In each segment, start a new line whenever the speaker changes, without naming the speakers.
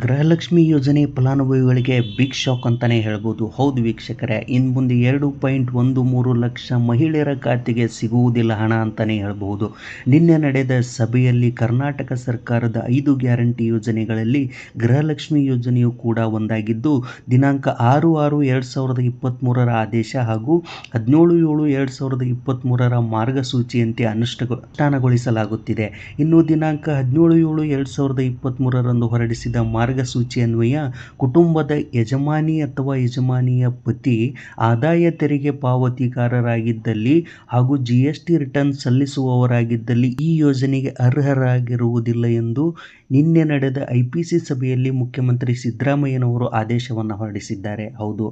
ಗೃಹಲಕ್ಷ್ಮಿ ಯೋಜನೆ ಫಲಾನುಭವಿಗಳಿಗೆ big shock ಅಂತಲೇ ಹೇಳ್ಬೋದು. ಹೌದು ವೀಕ್ಷಕರೇ ಇನ್ನು ಮುಂದೆ ಎರಡು ಪಾಯಿಂಟ್ ಒಂದು ಮೂರು ಲಕ್ಷ ಮಹಿಳೆಯರ ಖಾತೆಗೆ ಸಿಗುವುದಿಲ್ಲ ಹಣ ಅಂತಲೇ ಹೇಳ್ಬೋದು. ನಿನ್ನೆ ನಡೆದ ಸಭೆಯಲ್ಲಿ ಕರ್ನಾಟಕ ಸರ್ಕಾರದ ಐದು ಗ್ಯಾರಂಟಿ ಯೋಜನೆಗಳಲ್ಲಿ ಗೃಹಲಕ್ಷ್ಮಿ ಯೋಜನೆಯು ಕೂಡ ಒಂದಾಗಿದ್ದು, ದಿನಾಂಕ ಆರು ಆರು ಎರಡು ಸಾವಿರದ ಇಪ್ಪತ್ತ್ಮೂರರ ಆದೇಶ ಹಾಗೂ ಹದಿನೇಳು ಏಳು ಎರಡು ಸಾವಿರದ ಇಪ್ಪತ್ತ್ಮೂರರ ಮಾರ್ಗಸೂಚಿಯಂತೆ ಅನುಷ್ಠಾನಗೊಳಿಸಲಾಗುತ್ತಿದೆ. ಇನ್ನು ದಿನಾಂಕ ಹದಿನೇಳು ಏಳು ಎರಡು ಸಾವಿರದ ಇಪ್ಪತ್ತ್ಮೂರರಂದು ಹೊರಡಿಸಿದ ಮಾರ್ಗಸೂಚಿ ಅನ್ವಯ ಕುಟುಂಬದ ಯಜಮಾನಿ ಅಥವಾ ಯಜಮಾನಿಯ ಪತಿ ಆದಾಯ ತೆರಿಗೆ ಪಾವತಿಗಾರರಾಗಿದ್ದಲ್ಲಿ ಹಾಗೂ ಜಿ ಎಸ್ ಟಿ ರಿಟರ್ನ್ ಸಲ್ಲಿಸುವವರಾಗಿದ್ದಲ್ಲಿ ಈ ಯೋಜನೆಗೆ ಅರ್ಹರಾಗಿರುವುದಿಲ್ಲ ಎಂದು ನಿನ್ನೆ ನಡೆದ ಐ ಪಿ ಸಿ ಸಭೆಯಲ್ಲಿ ಮುಖ್ಯಮಂತ್ರಿ ಸಿದ್ದರಾಮಯ್ಯನವರು ಆದೇಶವನ್ನು ಹೊರಡಿಸಿದ್ದಾರೆ. ಹೌದು,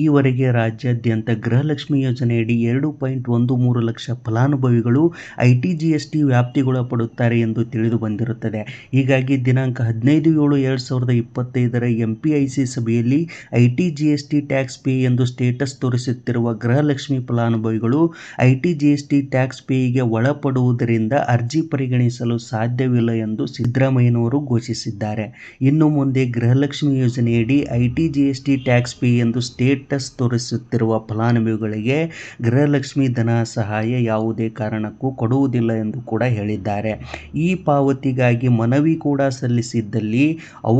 ಈವರೆಗೆ ರಾಜ್ಯಾದ್ಯಂತ ಗೃಹಲಕ್ಷ್ಮಿ ಯೋಜನೆಯಡಿ ಎರಡು ಪಾಯಿಂಟ್ ಒಂದು ಮೂರು ಲಕ್ಷ ಫಲಾನುಭವಿಗಳು I T G S T ವ್ಯಾಪ್ತಿಗೊಳಪಡುತ್ತಾರೆ ಎಂದು ತಿಳಿದು ಬಂದಿರುತ್ತದೆ. ಹೀಗಾಗಿ ದಿನಾಂಕ ಹದಿನೈದು ಏಳು ಎರಡು ಸಾವಿರದ ಇಪ್ಪತ್ತೈದರ ಎಂ ಪಿ ಐ ಸಿ ಸಭೆಯಲ್ಲಿ I T G S T tax pay ಎಂದು ಸ್ಟೇಟಸ್ ತೋರಿಸುತ್ತಿರುವ ಗೃಹಲಕ್ಷ್ಮಿ ಫಲಾನುಭವಿಗಳು ಐ ಟಿ ಟ್ಯಾಕ್ಸ್ ಪೇಗೆ ಒಳಪಡುವುದರಿಂದ ಅರ್ಜಿ ಪರಿಗಣಿಸಲು ಸಾಧ್ಯವಿಲ್ಲ ಎಂದು ಸಿದ್ದರಾಮಯ್ಯನವರು ಘೋಷಿಸಿದ್ದಾರೆ. ಇನ್ನು ಮುಂದೆ ಗೃಹಲಕ್ಷ್ಮಿ ಯೋಜನೆಯಡಿ I T G S T tax pay ಎಂದು ಸ್ಟೇಟಸ್ ತೋರಿಸುತ್ತಿರುವ ಫಲಾನುಭವಿಗಳಿಗೆ ಗೃಹಲಕ್ಷ್ಮಿ ಧನ ಸಹಾಯ ಯಾವುದೇ ಕಾರಣಕ್ಕೂ ಕೊಡುವುದಿಲ್ಲ ಎಂದು ಕೂಡ ಹೇಳಿದ್ದಾರೆ. ಈ ಪಾವತಿಗಾಗಿ ಮನವಿ ಕೂಡ ಸಲ್ಲಿಸಿದ್ದಲ್ಲಿ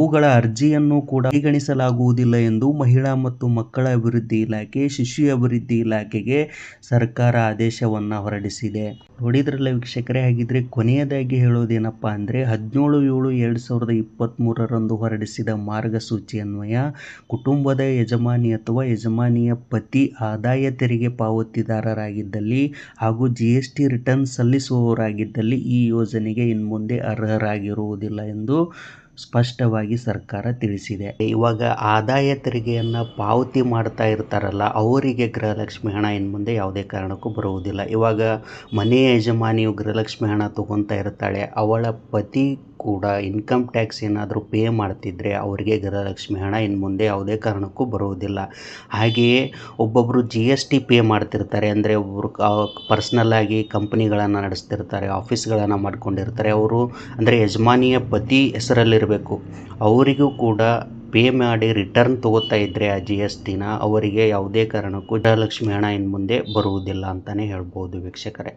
ಅವುಗಳ ಅರ್ಜಿಯನ್ನು ಕೂಡ ಪರಿಗಣಿಸಲಾಗುವುದಿಲ್ಲ ಎಂದು ಮಹಿಳಾ ಮತ್ತು ಮಕ್ಕಳ ಅಭಿವೃದ್ಧಿ ಇಲಾಖೆ, ಶಿಶು ಅಭಿವೃದ್ಧಿ ಇಲಾಖೆಗೆ ಸರ್ಕಾರ ಆದೇಶವನ್ನು ಹೊರಡಿಸಿದೆ. ನೋಡಿದ್ರಲ್ಲ ವೀಕ್ಷಕರೇ, ಹಾಗಿದ್ರೆ ಕೊನೆಯದಾಗಿ ಹೇಳೋದೇನಪ್ಪ ಅಂದರೆ ಹದಿನೇಳು ಏಳು ಎರಡು ಸಾವಿರದ ಇಪ್ಪತ್ತ್ಮೂರರಂದು ಹೊರಡಿಸಿದ ಮಾರ್ಗಸೂಚಿ ಅನ್ವಯ, ಕುಟುಂಬದ ಯಜಮಾನಿ ಅಥವಾ ಯಜಮಾನಿಯ ಪತಿ ಆದಾಯ ತೆರಿಗೆ ಪಾವತಿದಾರರಾಗಿದ್ದಲ್ಲಿ ಹಾಗೂ ಜಿ ಎಸ್ ಟಿ ರಿಟರ್ನ್ ಸಲ್ಲಿಸುವವರಾಗಿದ್ದಲ್ಲಿ ಈ ಯೋಜನೆಗೆ ಇನ್ಮುಂದೆ ಅರ್ಹರಾಗಿರುವುದಿಲ್ಲ ಎಂದು ಸ್ಪಷ್ಟವಾಗಿ ಸರ್ಕಾರ ತಿಳಿಸಿದೆ. ಇವಾಗ ಆದಾಯ ತೆರಿಗೆಯನ್ನು ಪಾವತಿ ಮಾಡ್ತಾ ಇರ್ತಾರಲ್ಲ, ಅವರಿಗೆ ಗೃಹಲಕ್ಷ್ಮಿ ಹಣ ಇನ್ನು ಮುಂದೆ ಯಾವುದೇ ಕಾರಣಕ್ಕೂ ಬರುವುದಿಲ್ಲ. ಇವಾಗ ಮನೆಯ ಯಜಮಾನಿಯು ಗೃಹಲಕ್ಷ್ಮಿ ಹಣ ತೊಗೊತಾ ಇರ್ತಾಳೆ, ಅವಳ ಪತಿ ಕೂಡ ಇನ್ಕಮ್ ಟ್ಯಾಕ್ಸ್ ಏನಾದರೂ ಪೇ ಮಾಡ್ತಿದ್ರೆ ಅವರಿಗೆ ಗೃಹಲಕ್ಷ್ಮಿ ಹಣ ಇನ್ನು ಮುಂದೆ ಯಾವುದೇ ಕಾರಣಕ್ಕೂ ಬರುವುದಿಲ್ಲ. ಹಾಗೆಯೇ ಒಬ್ಬೊಬ್ಬರು ಜಿ ಎಸ್ ಟಿ ಪೇ ಮಾಡ್ತಿರ್ತಾರೆ. ಅಂದರೆ ಒಬ್ಬರು ಪರ್ಸ್ನಲ್ಲಾಗಿ ಕಂಪ್ನಿಗಳನ್ನು ನಡೆಸ್ತಿರ್ತಾರೆ ಆಫೀಸ್ಗಳನ್ನು ಮಾಡ್ಕೊಂಡಿರ್ತಾರೆ. ಅವರು ಅಂದರೆ ಯಜಮಾನಿಯ ಪತಿ ಹೆಸರಲ್ಲಿರಬೇಕು. ಅವರಿಗೂ ಕೂಡ ಪೇ ಮಾಡಿ ರಿಟರ್ನ್ ತಗೋತಾ ಇದ್ದರೆ ಆ ಜಿ ಎಸ್ ಟಿನ ಅವರಿಗೆ ಯಾವುದೇ ಕಾರಣಕ್ಕೂ ಗೃಹಲಕ್ಷ್ಮಿ ಹಣ ಇನ್ನು ಮುಂದೆ ಬರುವುದಿಲ್ಲ ಅಂತಲೇ ಹೇಳ್ಬೋದು ವೀಕ್ಷಕರೇ.